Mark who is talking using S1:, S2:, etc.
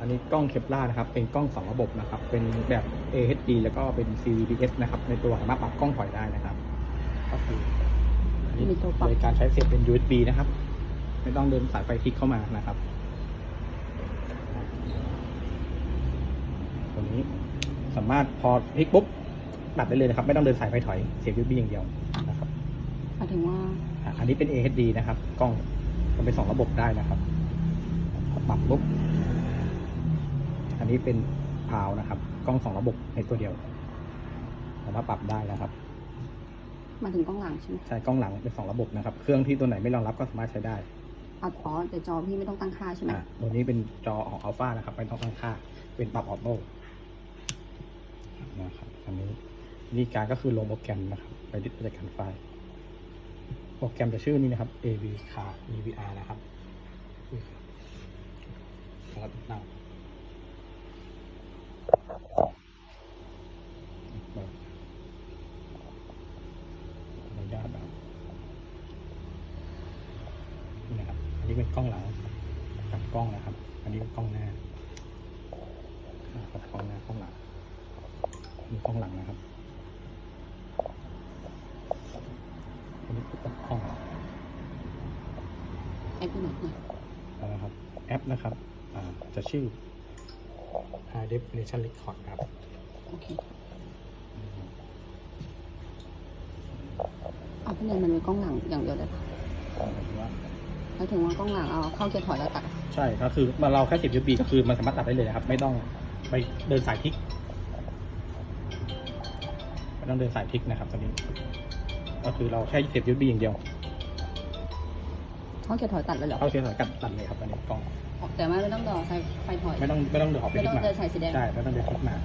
S1: อันนี้กล้องเคปล่านะครับ เป็นกล้องสองระบบนะครับ เป็นแบบ AHD แล้วก็เป็น CVBS นะครับ ในตัวสามารถปรับกล้องถอยได้นะครับก็คืออันนี้
S2: มีตัวปรับ
S1: โดยการใช้เสียบเป็น USB นะครับ ไม่ต้องเดินสายไฟคลิกเข้ามานะครับ ตัวนี้สามารถพอพลิกปุ๊บตัดได้เลยนะครับ ไม่ต้องเดินสายไฟถอย เสียบ USB อย่างเดียวนะครับ
S2: หมายถึงว่า
S1: อะอันนี้เป็น AHD นะครับ กล้องมันเป็นสองระบบได้นะครับปรับปุ๊บ อันนี้เป็นพาวนะครับ กล้องสองระบบในตัวเดียวสามารถปรับได้นะครับ
S2: หมายถึงกล้องหลังใช่ไหม
S1: ใช้กล้องหลังเป็นสองระบบนะครับ เครื่องที่ตัวไหนไม่รองรับก็สามารถใช้ได้
S2: อ๋ออ๋อแต่จอพี่ไม่ต้องตั้งค่าใช่ไหม
S1: อะตัวนี้เป็นจอของอัลฟานะครับ ไม่ต้องตั้งค่า เป็นปรับออโต้นะครับอันนี้วิธีการก็คือลงโปรแกรมนะครับไปที่จัดการไฟล์โปรแกรมจะชื่อนี้นะครับ AV Car EVR นะครับนี่ครับแล้วก็ติดตั้งเปิดขออนุญาตแบบนี่นะครับ อันนี้ เป็นกล้องหลังกับกล้องนะครับ อันนี้เป็นกล้องหน้าอ่ากับกล้องหน้ากล้องหลังนี่กล้องหลังนะครับอันนี้คือกล้อง
S2: แอปที่ไหนเนี่ย
S1: นะครับแอปนะครับอ่าจะชื่อ High Definition Record ครับ
S2: โอเคเอาพี่เนยมันเป็นกล้องหลังอย่างเดียวเลยปะ หมายถึงว่ากล้องหลังเอาเข้าเกียร์ถอยแล้วตัด
S1: ใช่ก็คือมาเราแค่เสียบ USB ก็คือมันสามารถตัดได้เลยนะครับ ไม่ต้องไปเดินสายพลิกไม่ต้องเดินสายพลิกนะครับตอนนี้ก็คือเราแค่เสียบ USB อย่างเดียว
S2: เข้าเกียร์ถอยตัดเลยเหรอ
S1: เข้าเสียบสายกัดตัดเลยครับตอนนี้กล้อง
S2: แต่ไม่ไม่ต้องต่อไฟไฟถอย
S1: ไม่ต้องไม่ต้องเดินออกไป
S2: ไม่
S1: พลิ
S2: ต้อกง
S1: มา
S2: เดินสายสีแดง
S1: ใช่ไม่ต้องเดินพลิกมา
S2: โ